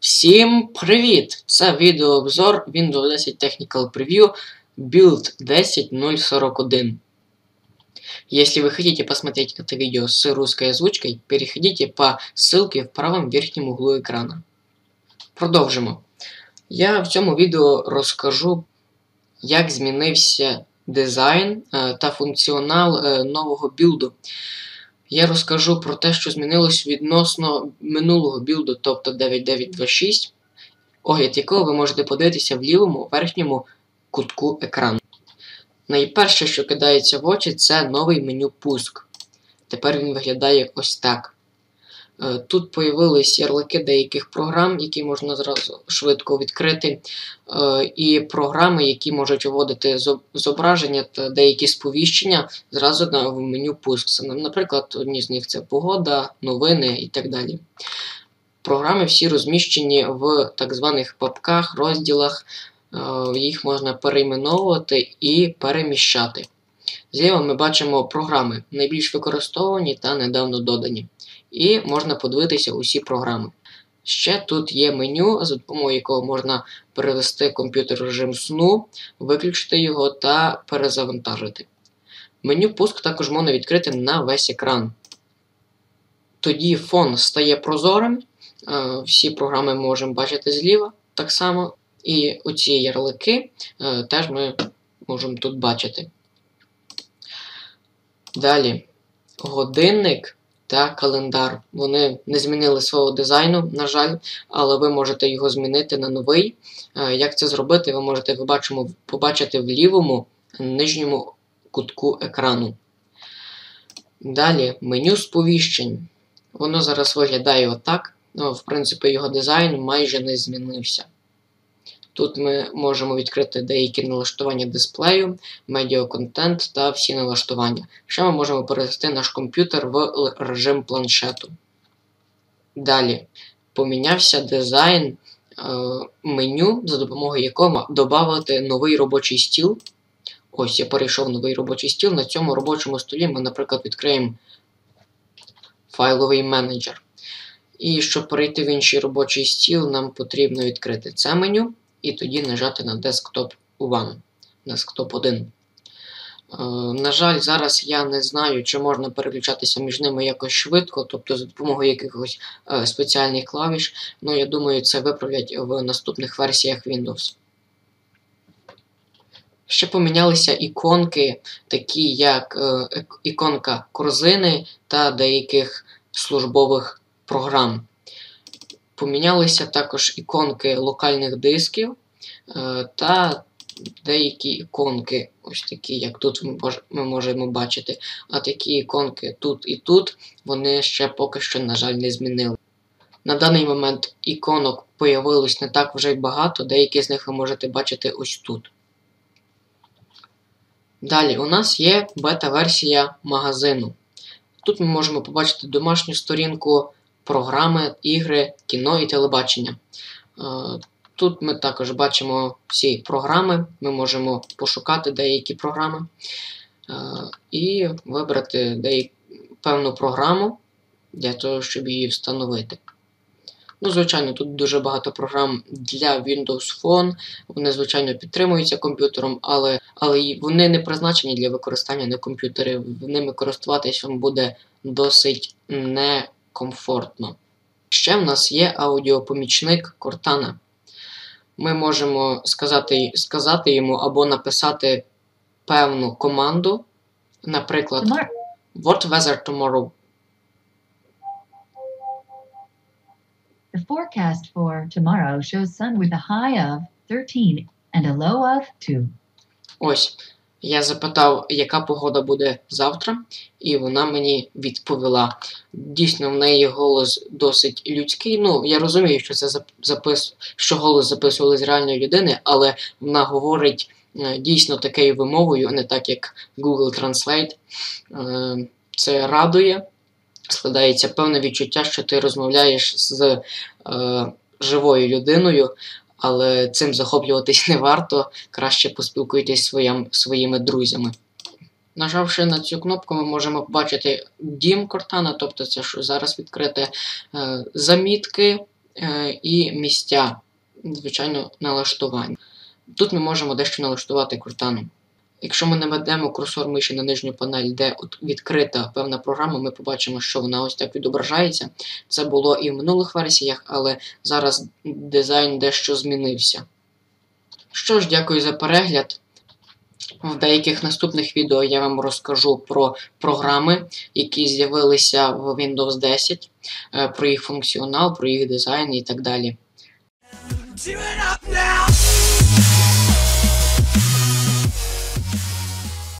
Всім привіт! Це відеообзор Windows 10 Technical Preview Build 10041. Если вы хотите посмотреть это видео с русской озвучкой, переходите по ссылке в правом верхнем углу екрана. Продовжимо. Я в цьому відео розкажу, як змінився дизайн е, та функціонал е, нового білду. Я розкажу про те, що змінилось відносно минулого білду, тобто 9926, огляд якого ви можете подивитися в лівому верхньому кутку екрану. Найперше, що кидається в очі, це новий меню пуск. Тепер він виглядає ось так. Е, Тут появились ярлики деяких програм, які можна зразу швидко відкрити, е, і програми, які можуть вводити зображення та деякі сповіщення зразу в меню пуск. Наприклад, одні з них це погода, новини і так далі. Програми всі розміщені в так званих папках, розділах, е, їх можна перейменовувати і переміщати. Зліва ми бачимо програми, найбільш використовані та недавно додані і можна подивитися усі програми. Ще тут є меню, за допомогою якого можна перевести комп'ютер в режим сну, виключити його та перезавантажити. Меню пуск також можна відкрити на весь екран. Тоді фон стає прозорим. е, Всі програми можемо бачити зліва так само. І оці ярлики е, теж ми можемо тут бачити. Далі годинник та календар. Вони не змінили свого дизайну, на жаль, але ви можете його змінити на новий. Е, Як це зробити, ви можете побачити в лівому нижньому кутку екрану. Далі меню сповіщень. Воно зараз виглядає отак. Ну, в принципі, його дизайн майже не змінився. Тут ми можемо відкрити деякі налаштування дисплею, медіаконтент та всі налаштування. Ще ми можемо перевести наш комп'ютер в режим планшету. Далі помінявся дизайн е, меню, за допомогою якого додати новий робочий стіл. Ось я перейшов новий робочий стіл. На цьому робочому столі ми, наприклад, відкриємо файловий менеджер. І щоб перейти в інший робочий стіл, нам потрібно відкрити це меню і тоді нажати на Desktop 1. Desktop 1. Е, на жаль, зараз я не знаю, чи можна переключатися між ними якось швидко, тобто за допомогою якихось е, спеціальних клавіш. Ну, я думаю, це виправлять в наступних версіях Windows. Ще помінялися іконки, такі як е, іконка корзини та деяких службових програм. Помінялися також іконки локальних дисків е, та деякі іконки, ось такі, як тут ми можемо бачити. А такі іконки тут і тут, вони ще поки що, на жаль, не змінили. На даний момент іконок появилось не так вже й багато, деякі з них ви можете бачити ось тут. Далі у нас є бета-версія магазину. Тут ми можемо побачити домашню сторінку, програми, ігри, кіно і телебачення. Е, Тут ми також бачимо всі програми, ми можемо пошукати деякі програми е, і вибрати деяк... певну програму для того, щоб її встановити. Ну, звичайно, тут дуже багато програм для Windows Phone. Вони, звичайно, підтримуються комп'ютером, але, але вони не призначені для використання на комп'ютері. Ними користуватись вам буде досить некомфортно. Ще в нас є аудіопомічник Cortana. Ми можемо сказати, сказати йому або написати певну команду, наприклад, What weather tomorrow? The forecast for tomorrow shows sun with a high of 13 and a low of 2. Ось. Я запитав, яка погода буде завтра, і вона мені відповіла. Дійсно, в неї голос досить людський. Ну, я розумію, що це зап- запис... що голос записували з реальної людини, але вона говорить е, дійсно такою вимовою, а не так, як Google Translate. Е, Це радує. Складається певне відчуття, що ти розмовляєш з е, живою людиною, але цим захоплюватись не варто. Краще поспілкуйтесь своїм, своїми друзями. Нажавши на цю кнопку, ми можемо побачити дім Кортана, тобто це що зараз відкрите е, замітки е, і місця, звичайно, налаштування. Тут ми можемо дещо налаштувати Кортану. Якщо ми наведемо курсор миші на нижню панель, де відкрита певна програма, ми побачимо, що вона ось так відображається. Це було і в минулих версіях, але зараз дизайн дещо змінився. Що ж, дякую за перегляд. В деяких наступних відео я вам розкажу про програми, які з'явилися в Windows 10, е, про їх функціонал, про їх дизайн і так далі.